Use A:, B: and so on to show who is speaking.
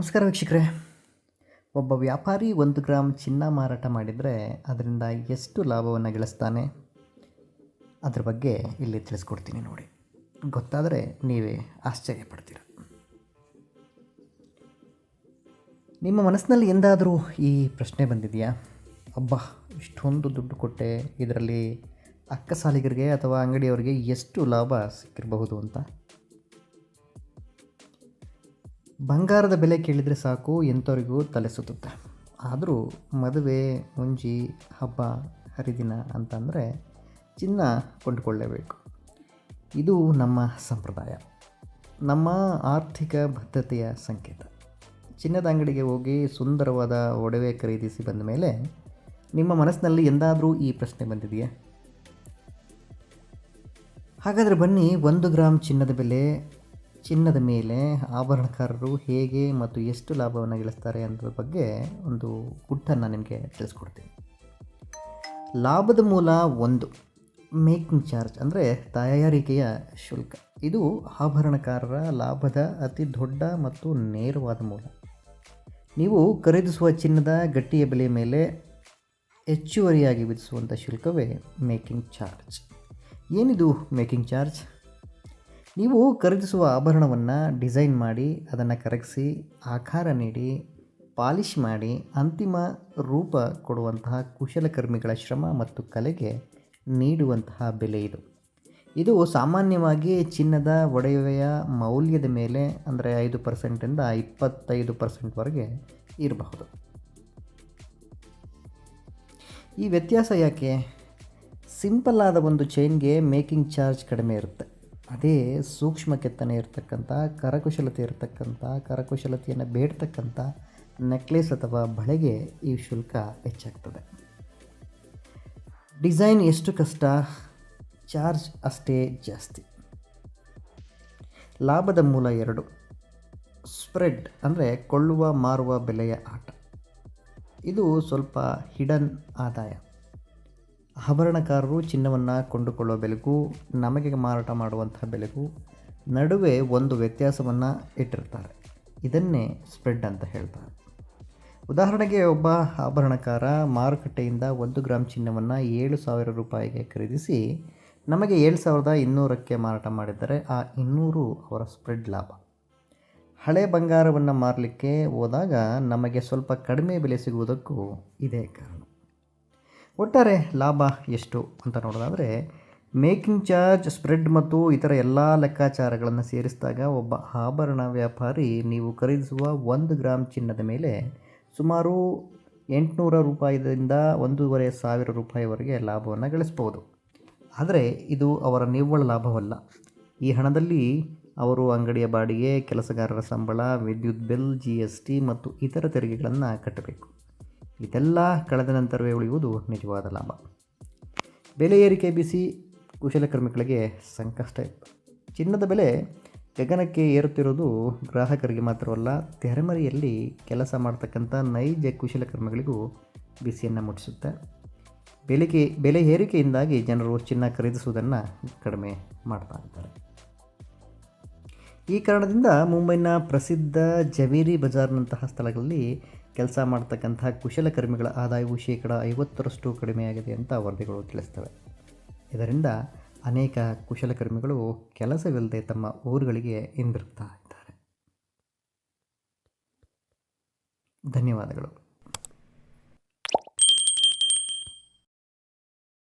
A: ನಮಸ್ಕಾರ ವೀಕ್ಷಕರೇ. ಒಬ್ಬ ವ್ಯಾಪಾರಿ ಒಂದು ಗ್ರಾಮ್ ಚಿನ್ನ ಮಾರಾಟ ಮಾಡಿದರೆ ಅದರಿಂದ ಎಷ್ಟು ಲಾಭವನ್ನು ಗಳಿಸ್ತಾನೆ ಅದ್ರ ಬಗ್ಗೆ ಇಲ್ಲಿ ತಿಳಿಸ್ಕೊಡ್ತೀನಿ ನೋಡಿ. ಗೊತ್ತಾದರೆ ನೀವೇ ಆಶ್ಚರ್ಯ ಪಡ್ತೀರ. ನಿಮ್ಮ ಮನಸ್ಸಿನಲ್ಲಿ ಎಂದಾದರೂ ಈ ಪ್ರಶ್ನೆ ಬಂದಿದೆಯಾ? ಅಬ್ಬಾ, ಇಷ್ಟೊಂದು ದುಡ್ಡು ಕೊಟ್ಟೆ, ಇದರಲ್ಲಿ ಅಕ್ಕ ಸಾಲಿಗರಿಗೆ ಅಥವಾ ಅಂಗಡಿಯವರಿಗೆ ಎಷ್ಟು ಲಾಭ ಸಿಕ್ಕಿರಬಹುದು ಅಂತ? ಬಂಗಾರದ ಬೆಲೆ ಕೇಳಿದರೆ ಸಾಕು ಎಂಥವರಿಗೂ ತಲೆ ಸುತ್ತುತ್ತೆ ಆದರೂ ಮದುವೆ ಮುಂಜಿ ಹಬ್ಬ, ಹರಿದಿನ ಅಂತಂದರೆ ಚಿನ್ನ ಕೊಂಡುಕೊಳ್ಳೇಬೇಕು. ಇದು ನಮ್ಮ ಸಂಪ್ರದಾಯ. ನಮ್ಮ ಆರ್ಥಿಕ ಬದ್ಧತೆಯ ಸಂಕೇತ. ಚಿನ್ನದ ಅಂಗಡಿಗೆ ಹೋಗಿ ಸುಂದರವಾದ ಒಡವೆ ಖರೀದಿಸಿ ಬಂದ ಮೇಲೆ ನಿಮ್ಮ ಮನಸ್ಸಿನಲ್ಲಿ ಎಂದಾದರೂ ಈ ಪ್ರಶ್ನೆ ಬಂದಿದೆಯಾ? ಹಾಗಾದರೆ ಬನ್ನಿ, ಒಂದು ಗ್ರಾಮ್ ಚಿನ್ನದ ಬೆಲೆ ಚಿನ್ನದ ಮೇಲೆ ಆಭರಣಕಾರರು ಹೇಗೆ ಮತ್ತು ಎಷ್ಟು ಲಾಭವನ್ನು ಗಳಿಸ್ತಾರೆ ಅನ್ನೋದ್ರ ಬಗ್ಗೆ ಒಂದು ಗುಟ್ಟನ್ನು ನಿಮಗೆ ತಿಳಿಸ್ಕೊಡ್ತೀನಿ. ಲಾಭದ ಮೂಲ ಒಂದು, ಮೇಕಿಂಗ್ ಚಾರ್ಜ್ ಅಂದರೆ ತಯಾರಿಕೆಯ ಶುಲ್ಕ. ಇದು ಆಭರಣಕಾರರ ಲಾಭದ ಅತಿ ದೊಡ್ಡ ಮತ್ತು ನೇರವಾದ ಮೂಲ. ನೀವು ಖರೀದಿಸುವ ಚಿನ್ನದ ಗಟ್ಟಿಯ ಬೆಲೆ ಮೇಲೆ ಹೆಚ್ಚುವರಿಯಾಗಿ ವಿಧಿಸುವಂಥ ಶುಲ್ಕವೇ ಮೇಕಿಂಗ್ ಚಾರ್ಜ್. ಏನಿದು ಮೇಕಿಂಗ್ ಚಾರ್ಜ್? ನೀವು ಖರೀದಿಸುವ ಆಭರಣವನ್ನು ಡಿಸೈನ್ ಮಾಡಿ, ಅದನ್ನು ಕರಗಿಸಿ, ಆಕಾರ ನೀಡಿ ಪಾಲಿಷ್ ಮಾಡಿ, ಅಂತಿಮ ರೂಪ ಕೊಡುವಂತಹ ಕುಶಲಕರ್ಮಿಗಳ ಶ್ರಮ ಮತ್ತು ಕಲೆಗೆ ನೀಡುವಂತಹ ಬೆಲೆ ಇದು. ಇದು ಸಾಮಾನ್ಯವಾಗಿ ಚಿನ್ನದ ಒಡವೆಯ ಮೌಲ್ಯದ ಮೇಲೆ ಅಂದರೆ ಐದು ಪರ್ಸೆಂಟಿಂದ ಇಪ್ಪತ್ತೈದು ಪರ್ಸೆಂಟ್ವರೆಗೆ ಇರಬಹುದು. ಈ ವ್ಯತ್ಯಾಸ ಯಾಕೆ? ಸಿಂಪಲ್ ಆದ ಒಂದು ಚೈನ್ಗೆ ಮೇಕಿಂಗ್ ಚಾರ್ಜ್ ಕಡಿಮೆ ಇರುತ್ತೆ. ಅದೇ ಸೂಕ್ಷ್ಮ ಕೆತ್ತನೆ ಇರತಕ್ಕಂಥ, ಕರಕುಶಲತೆ ಇರತಕ್ಕಂಥ, ಕರಕುಶಲತೆಯನ್ನು ಬೇಡ್ತಕ್ಕಂಥ ನೆಕ್ಲೆಸ್ ಅಥವಾ ಬಳೆಗೆ ಈ ಶುಲ್ಕ ಹೆಚ್ಚಾಗ್ತದೆ. ಡಿಸೈನ್ ಎಷ್ಟು ಕಷ್ಟ? ಚಾರ್ಜ್ ಅಷ್ಟೇ ಜಾಸ್ತಿ. ಲಾಭದ ಮೂಲ ಎರಡು. ಸ್ಪ್ರೆಡ್ ಅಂದರೆ ಕೊಳ್ಳುವ, ಮಾರುವ ಬೆಲೆಯ ಆಟ. ಇದು ಸ್ವಲ್ಪ ಹಿಡನ್ ಆದಾಯ. ಆಭರಣಕಾರರು ಚಿನ್ನವನ್ನು ಕೊಂಡುಕೊಳ್ಳುವ ಬೆಲೆಗೂ, ನಮಗೆ ಮಾರಾಟ ಮಾಡುವಂಥ ಬೆಲೆಗೂ ನಡುವೆ ಒಂದು ವ್ಯತ್ಯಾಸವನ್ನು ಇಟ್ಟಿರ್ತಾರೆ. ಇದನ್ನೇ ಸ್ಪ್ರೆಡ್ ಅಂತ ಹೇಳ್ತಾರೆ. ಉದಾಹರಣೆಗೆ ಒಬ್ಬ ಆಭರಣಕಾರ ಮಾರುಕಟ್ಟೆಯಿಂದ ಒಂದು ಗ್ರಾಮ್ ಚಿನ್ನವನ್ನು ಏಳು ಸಾವಿರ ರೂಪಾಯಿಗೆ ಖರೀದಿಸಿ, ನಮಗೆ ಏಳು ಸಾವಿರದ ಇನ್ನೂರಕ್ಕೆ ಮಾರಾಟ ಮಾಡಿದರೆ ಆ ಇನ್ನೂರು ಅವರ ಸ್ಪ್ರೆಡ್ ಲಾಭ. ಹಳೆ ಬಂಗಾರವನ್ನು ಮಾರಲಿಕ್ಕೆ ಹೋದಾಗ ನಮಗೆ ಸ್ವಲ್ಪ ಕಡಿಮೆ ಬೆಲೆ ಸಿಗುವುದಕ್ಕೂ ಇದೇ ಕಾರಣ. ಒಟ್ಟಾರೆ ಲಾಭ ಎಷ್ಟು ಅಂತ ನೋಡೋದಾದರೆ, ಮೇಕಿಂಗ್ ಚಾರ್ಜ್, ಸ್ಪ್ರೆಡ್ ಮತ್ತು ಇತರ ಎಲ್ಲ ಲೆಕ್ಕಾಚಾರಗಳನ್ನು ಸೇರಿಸಿದಾಗ ಒಬ್ಬ ಆಭರಣ ವ್ಯಾಪಾರಿ ನೀವು ಖರೀದಿಸುವ ಒಂದು ಗ್ರಾಮ್ ಚಿನ್ನದ ಮೇಲೆ ಸುಮಾರು ಎಂಟುನೂರ ರೂಪಾಯಿದಿಂದ ಒಂದೂವರೆ ಸಾವಿರ ರೂಪಾಯಿವರೆಗೆ ಲಾಭವನ್ನು ಗಳಿಸ್ಬೋದು ಆದರೆ ಇದು ಅವರ ನಿವ್ವಳ ಲಾಭವಲ್ಲ. ಈ ಹಣದಲ್ಲಿ ಅವರು ಅಂಗಡಿಯ ಬಾಡಿಗೆ, ಕೆಲಸಗಾರರ ಸಂಬಳ, ವಿದ್ಯುತ್ ಬಿಲ್ ಜಿ ಎಸ್ ಟಿ ಮತ್ತು ಇತರ ತೆರಿಗೆಗಳನ್ನು ಕಟ್ಟಬೇಕು. ಇದೆಲ್ಲ ಕಳೆದ ನಂತರವೇ ಉಳಿಯುವುದು ನಿಜವಾದ ಲಾಭ. ಬೆಲೆ ಏರಿಕೆ ಬಿಸಿ ಕುಶಲಕರ್ಮಿಗಳಿಗೆ ಸಂಕಷ್ಟ ಇತ್ತು. ಚಿನ್ನದ ಬೆಲೆ ಗಗನಕ್ಕೆ ಏರುತ್ತಿರೋದು ಗ್ರಾಹಕರಿಗೆ ಮಾತ್ರವಲ್ಲ, ತೆರೆಮರೆಯಲ್ಲಿ ಕೆಲಸ ಮಾಡ್ತಕ್ಕಂಥ ನೈಜ ಕುಶಲಕರ್ಮಿಗಳಿಗೂ ಬಿಸಿಯನ್ನು ಮುಟ್ಟಿಸುತ್ತೆ. ಬೆಲೆಗೆ, ಬೆಲೆ ಏರಿಕೆಯಿಂದಾಗಿ ಜನರು ಚಿನ್ನ ಖರೀದಿಸುವುದನ್ನು ಕಡಿಮೆ ಮಾಡ್ತಾ ಇದ್ದಾರೆ. ಈ ಕಾರಣದಿಂದ ಮುಂಬೈನ ಪ್ರಸಿದ್ಧ ಜವೇರಿ ಬಜಾರ್ನಂತಹ ಸ್ಥಳಗಳಲ್ಲಿ ಕೆಲಸ ಮಾಡ್ತಕ್ಕಂತಹ ಕುಶಲಕರ್ಮಿಗಳ ಆದಾಯವು ಶೇಕಡ ಐವತ್ತರಷ್ಟು ಕಡಿಮೆಯಾಗಿದೆ ಅಂತ ವರದಿಗಳು ತಿಳಿಸ್ತವೆ. ಇದರಿಂದ ಅನೇಕ ಕುಶಲಕರ್ಮಿಗಳು ಕೆಲಸವಿಲ್ಲದೆ ತಮ್ಮ ಊರುಗಳಿಗೆ ಹಿಂದಿರುಗ್ತಾ ಇದ್ದಾರೆ. ಧನ್ಯವಾದಗಳು.